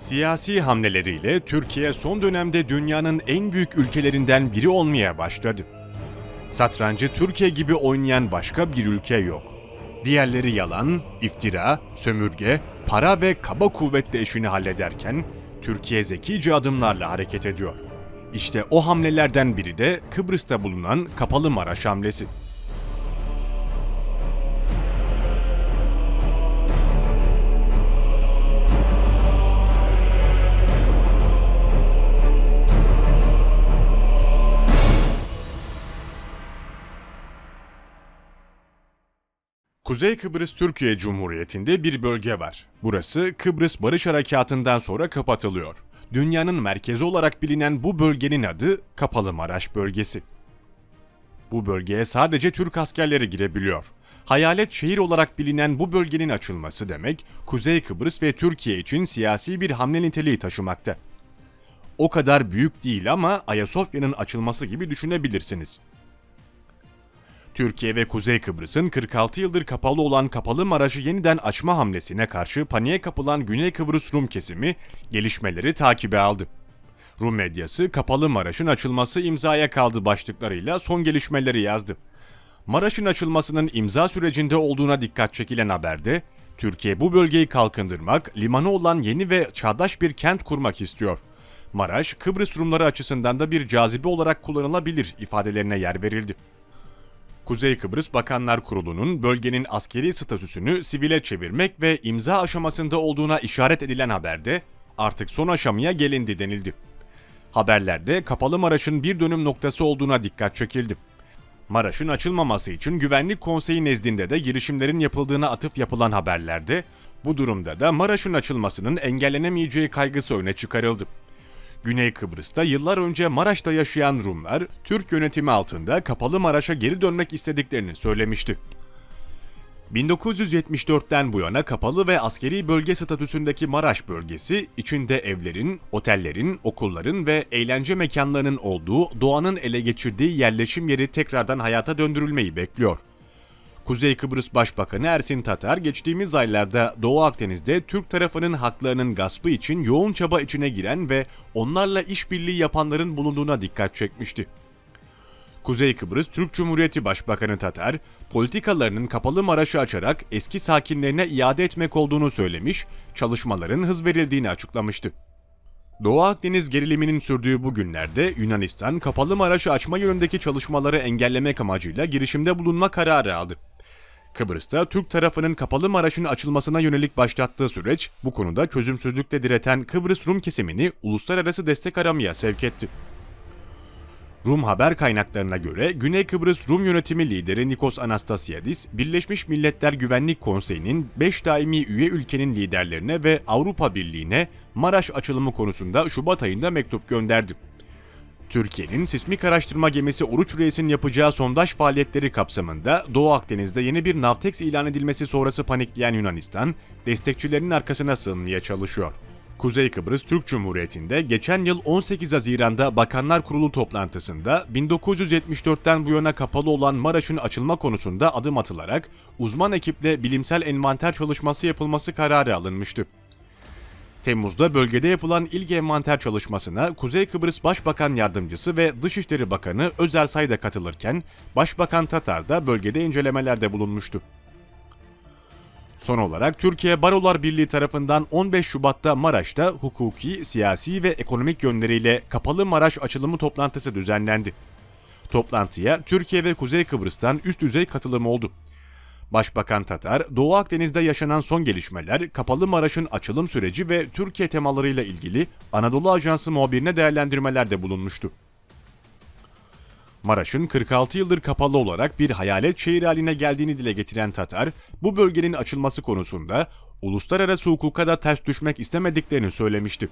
Siyasi hamleleriyle Türkiye son dönemde dünyanın en büyük ülkelerinden biri olmaya başladı. Satrancı Türkiye gibi oynayan başka bir ülke yok. Diğerleri yalan, iftira, sömürge, para ve kaba kuvvetle işini hallederken Türkiye zekice adımlarla hareket ediyor. İşte o hamlelerden biri de Kıbrıs'ta bulunan Kapalı Maraş hamlesi. Kuzey Kıbrıs Türkiye Cumhuriyeti'nde bir bölge var. Burası Kıbrıs Barış Harekatı'ndan sonra kapatılıyor. Dünyanın merkezi olarak bilinen bu bölgenin adı Kapalı Maraş Bölgesi. Bu bölgeye sadece Türk askerleri girebiliyor. Hayalet şehir olarak bilinen bu bölgenin açılması demek, Kuzey Kıbrıs ve Türkiye için siyasi bir hamle niteliği taşımakta. O kadar büyük değil ama Ayasofya'nın açılması gibi düşünebilirsiniz. Türkiye ve Kuzey Kıbrıs'ın 46 yıldır kapalı olan Kapalı Maraş'ı yeniden açma hamlesine karşı paniğe kapılan Güney Kıbrıs Rum kesimi gelişmeleri takibe aldı. Rum medyası Kapalı Maraş'ın açılması imzaya kaldı başlıklarıyla son gelişmeleri yazdı. Maraş'ın açılmasının imza sürecinde olduğuna dikkat çekilen haberde, Türkiye bu bölgeyi kalkındırmak, limanı olan yeni ve çağdaş bir kent kurmak istiyor. Maraş, Kıbrıs Rumları açısından da bir cazibe olarak kullanılabilir ifadelerine yer verildi. Kuzey Kıbrıs Bakanlar Kurulu'nun bölgenin askeri statüsünü sivile çevirmek ve imza aşamasında olduğuna işaret edilen haberde artık son aşamaya gelindi denildi. Haberlerde Kapalı Maraş'ın bir dönüm noktası olduğuna dikkat çekildi. Maraş'ın açılmaması için Güvenlik Konseyi nezdinde de girişimlerin yapıldığına atıf yapılan haberlerde bu durumda da Maraş'ın açılmasının engellenemeyeceği kaygısı öne çıkarıldı. Güney Kıbrıs'ta yıllar önce Maraş'ta yaşayan Rumlar, Türk yönetimi altında Kapalı Maraş'a geri dönmek istediklerini söylemişti. 1974'ten bu yana kapalı ve askeri bölge statüsündeki Maraş bölgesi, içinde evlerin, otellerin, okulların ve eğlence mekanlarının olduğu doğanın ele geçirdiği yerleşim yeri tekrardan hayata döndürülmeyi bekliyor. Kuzey Kıbrıs Başbakanı Ersin Tatar geçtiğimiz aylarda Doğu Akdeniz'de Türk tarafının haklarının gaspı için yoğun çaba içine giren ve onlarla işbirliği yapanların bulunduğuna dikkat çekmişti. Kuzey Kıbrıs Türk Cumhuriyeti Başbakanı Tatar, politikalarının kapalı Maraş'ı açarak eski sakinlerine iade etmek olduğunu söylemiş, çalışmaların hız verildiğini açıklamıştı. Doğu Akdeniz geriliminin sürdüğü bu günlerde Yunanistan kapalı Maraş'ı açma yönündeki çalışmaları engellemek amacıyla girişimde bulunma kararı aldı. Kıbrıs'ta Türk tarafının kapalı Maraş'ın açılmasına yönelik başlattığı süreç bu konuda çözümsüzlükte direten Kıbrıs Rum kesimini uluslararası destek aramaya sevk etti. Rum haber kaynaklarına göre Güney Kıbrıs Rum yönetimi lideri Nikos Anastasiadis, Birleşmiş Milletler Güvenlik Konseyi'nin 5 daimi üye ülkenin liderlerine ve Avrupa Birliği'ne Maraş açılımı konusunda Şubat ayında mektup gönderdi. Türkiye'nin sismik araştırma gemisi Oruç Reis'in yapacağı sondaj faaliyetleri kapsamında Doğu Akdeniz'de yeni bir Navtex ilan edilmesi sonrası panikleyen Yunanistan, destekçilerinin arkasına sığınmaya çalışıyor. Kuzey Kıbrıs Türk Cumhuriyeti'nde geçen yıl 18 Haziran'da Bakanlar Kurulu toplantısında 1974'ten bu yana kapalı olan Maraş'ın açılma konusunda adım atılarak uzman ekiple bilimsel envanter çalışması yapılması kararı alınmıştı. Temmuz'da bölgede yapılan ilk envanter çalışmasına Kuzey Kıbrıs Başbakan Yardımcısı ve Dışişleri Bakanı Özersay da katılırken Başbakan Tatar da bölgede incelemelerde bulunmuştu. Son olarak Türkiye Barolar Birliği tarafından 15 Şubat'ta Maraş'ta hukuki, siyasi ve ekonomik yönleriyle Kapalı Maraş açılımı toplantısı düzenlendi. Toplantıya Türkiye ve Kuzey Kıbrıs'tan üst düzey katılım oldu. Başbakan Tatar, Doğu Akdeniz'de yaşanan son gelişmeler, Kapalı Maraş'ın açılım süreci ve Türkiye temalarıyla ilgili Anadolu Ajansı muhabirine değerlendirmelerde bulunmuştu. Maraş'ın 46 yıldır kapalı olarak bir hayalet şehir haline geldiğini dile getiren Tatar, bu bölgenin açılması konusunda uluslararası hukuka da ters düşmek istemediklerini söylemişti.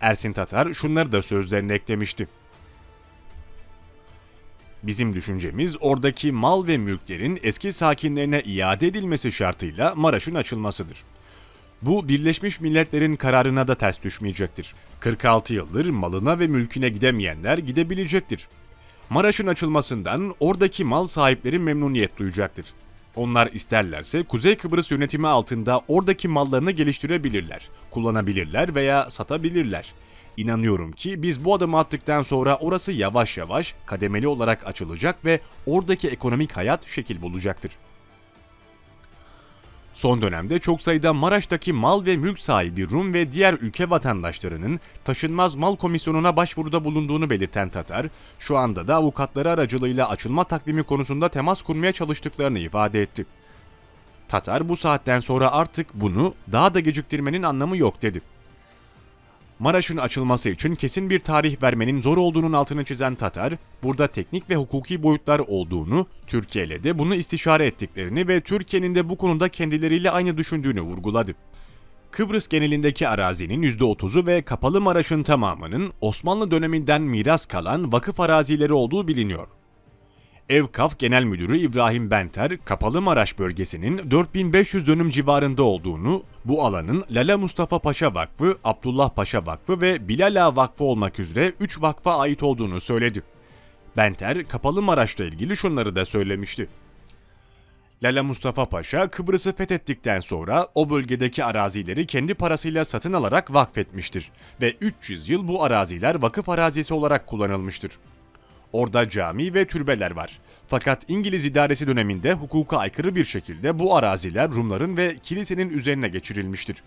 Ersin Tatar şunları da sözlerine eklemişti. Bizim düşüncemiz oradaki mal ve mülklerin eski sakinlerine iade edilmesi şartıyla Maraş'ın açılmasıdır. Bu Birleşmiş Milletler'in kararına da ters düşmeyecektir. 46 yıldır malına ve mülküne gidemeyenler gidebilecektir. Maraş'ın açılmasından oradaki mal sahipleri memnuniyet duyacaktır. Onlar isterlerse Kuzey Kıbrıs yönetimi altında oradaki mallarını geliştirebilirler, kullanabilirler veya satabilirler. İnanıyorum ki biz bu adımı attıktan sonra orası yavaş yavaş kademeli olarak açılacak ve oradaki ekonomik hayat şekil bulacaktır. Son dönemde çok sayıda Maraş'taki mal ve mülk sahibi Rum ve diğer ülke vatandaşlarının taşınmaz mal komisyonuna başvuruda bulunduğunu belirten Tatar, şu anda da avukatları aracılığıyla açılma takvimi konusunda temas kurmaya çalıştıklarını ifade etti. Tatar bu saatten sonra artık bunu daha da geciktirmenin anlamı yok dedi. Maraş'ın açılması için kesin bir tarih vermenin zor olduğunun altını çizen Tatar, burada teknik ve hukuki boyutlar olduğunu, Türkiye ile de bunu istişare ettiklerini ve Türkiye'nin de bu konuda kendileriyle aynı düşündüğünü vurguladı. Kıbrıs genelindeki arazinin %30'u ve Kapalı Maraş'ın tamamının Osmanlı döneminden miras kalan vakıf arazileri olduğu biliniyor. Evkaf Genel Müdürü İbrahim Benter, Kapalı Maraş bölgesinin 4500 dönüm civarında olduğunu, bu alanın Lala Mustafa Paşa Vakfı, Abdullah Paşa Vakfı ve Bilal Ağa Vakfı olmak üzere 3 vakfa ait olduğunu söyledi. Benter, Kapalı Maraş'la ilgili şunları da söylemişti. Lala Mustafa Paşa Kıbrıs'ı fethettikten sonra o bölgedeki arazileri kendi parasıyla satın alarak vakfetmiştir ve 300 yıl bu araziler vakıf arazisi olarak kullanılmıştır. Orada cami ve türbeler var. Fakat İngiliz idaresi döneminde hukuka aykırı bir şekilde bu araziler Rumların ve kilisenin üzerine geçirilmiştir.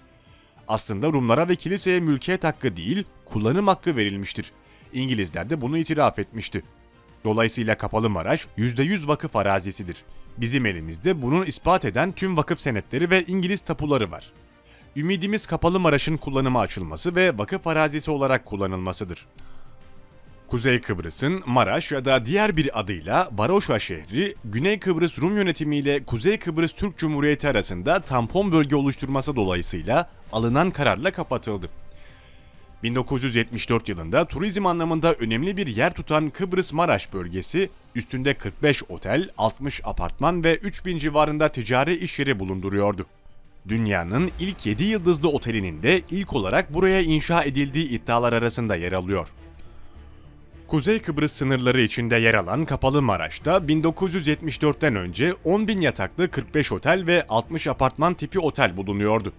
Aslında Rumlara ve kiliseye mülkiyet hakkı değil, kullanım hakkı verilmiştir. İngilizler de bunu itiraf etmişti. Dolayısıyla Kapalı Maraş %100 vakıf arazisidir. Bizim elimizde bunu ispat eden tüm vakıf senetleri ve İngiliz tapuları var. Ümidimiz Kapalı Maraş'ın kullanıma açılması ve vakıf arazisi olarak kullanılmasıdır. Kuzey Kıbrıs'ın Maraş ya da diğer bir adıyla Varoşa şehri, Güney Kıbrıs Rum yönetimi ile Kuzey Kıbrıs Türk Cumhuriyeti arasında tampon bölge oluşturması dolayısıyla alınan kararla kapatıldı. 1974 yılında turizm anlamında önemli bir yer tutan Kıbrıs Maraş bölgesi, üstünde 45 otel, 60 apartman ve 3000 civarında ticari iş yeri bulunduruyordu. Dünyanın ilk 7 yıldızlı otelinin de ilk olarak buraya inşa edildiği iddialar arasında yer alıyor. Kuzey Kıbrıs sınırları içinde yer alan Kapalı Maraş'ta 1974'ten önce 10 bin yataklı 45 otel ve 60 apartman tipi otel bulunuyordu.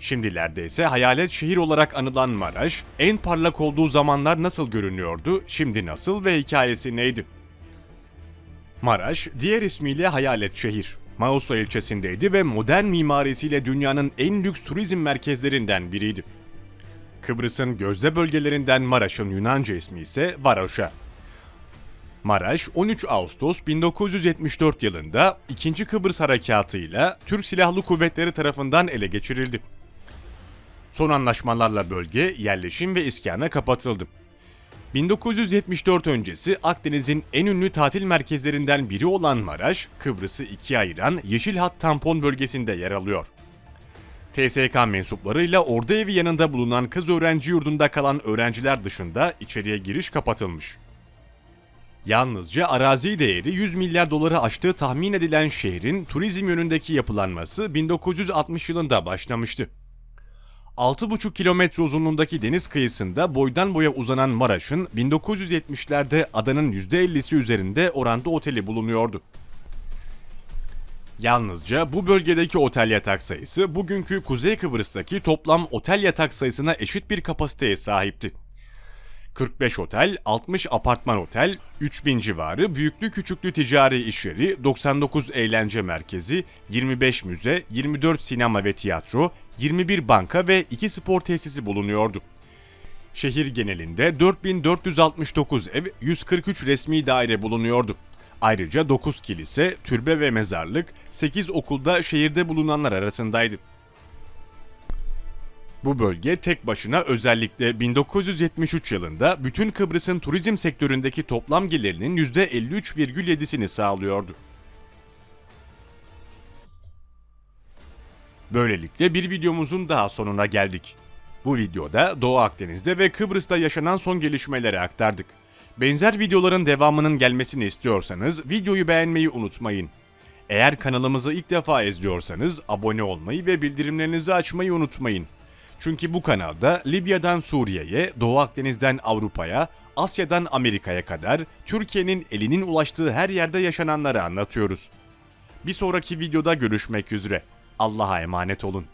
Şimdilerde ise hayalet şehir olarak anılan Maraş, en parlak olduğu zamanlar nasıl görünüyordu, şimdi nasıl ve hikayesi neydi? Maraş, diğer ismiyle Hayalet Şehir. Mausa ilçesindeydi ve modern mimarisiyle dünyanın en lüks turizm merkezlerinden biriydi. Kıbrıs'ın gözde bölgelerinden Maraş'ın Yunanca ismi ise Varoşa. Maraş 13 Ağustos 1974 yılında 2. Kıbrıs Harekatı ile Türk Silahlı Kuvvetleri tarafından ele geçirildi. Son anlaşmalarla bölge yerleşim ve iskana kapatıldı. 1974 öncesi Akdeniz'in en ünlü tatil merkezlerinden biri olan Maraş, Kıbrıs'ı ikiye ayıran Yeşil Hat tampon bölgesinde yer alıyor. TSK mensuplarıyla ordu evi yanında bulunan kız öğrenci yurdunda kalan öğrenciler dışında içeriye giriş kapatılmış. Yalnızca arazi değeri 100 milyar doları aştığı tahmin edilen şehrin turizm yönündeki yapılanması 1960 yılında başlamıştı. 6,5 kilometre uzunluğundaki deniz kıyısında boydan boya uzanan Maraş'ın 1970'lerde adanın %50'si üzerinde oranda oteli bulunuyordu. Yalnızca bu bölgedeki otel yatak sayısı bugünkü Kuzey Kıbrıs'taki toplam otel yatak sayısına eşit bir kapasiteye sahipti. 45 otel, 60 apartman otel, 3000 civarı büyüklü küçüklü ticari iş yeri, 99 eğlence merkezi, 25 müze, 24 sinema ve tiyatro, 21 banka ve 2 spor tesisi bulunuyordu. Şehir genelinde 4469 ev, 143 resmi daire bulunuyordu. Ayrıca 9 kilise, türbe ve mezarlık, 8 okulda şehirde bulunanlar arasındaydı. Bu bölge tek başına özellikle 1973 yılında bütün Kıbrıs'ın turizm sektöründeki toplam gelirinin %53,7'sini sağlıyordu. Böylelikle bir videomuzun daha sonuna geldik. Bu videoda Doğu Akdeniz'de ve Kıbrıs'ta yaşanan son gelişmeleri aktardık. Benzer videoların devamının gelmesini istiyorsanız videoyu beğenmeyi unutmayın. Eğer kanalımızı ilk defa izliyorsanız abone olmayı ve bildirimlerinizi açmayı unutmayın. Çünkü bu kanalda Libya'dan Suriye'ye, Doğu Akdeniz'den Avrupa'ya, Asya'dan Amerika'ya kadar Türkiye'nin elinin ulaştığı her yerde yaşananları anlatıyoruz. Bir sonraki videoda görüşmek üzere. Allah'a emanet olun.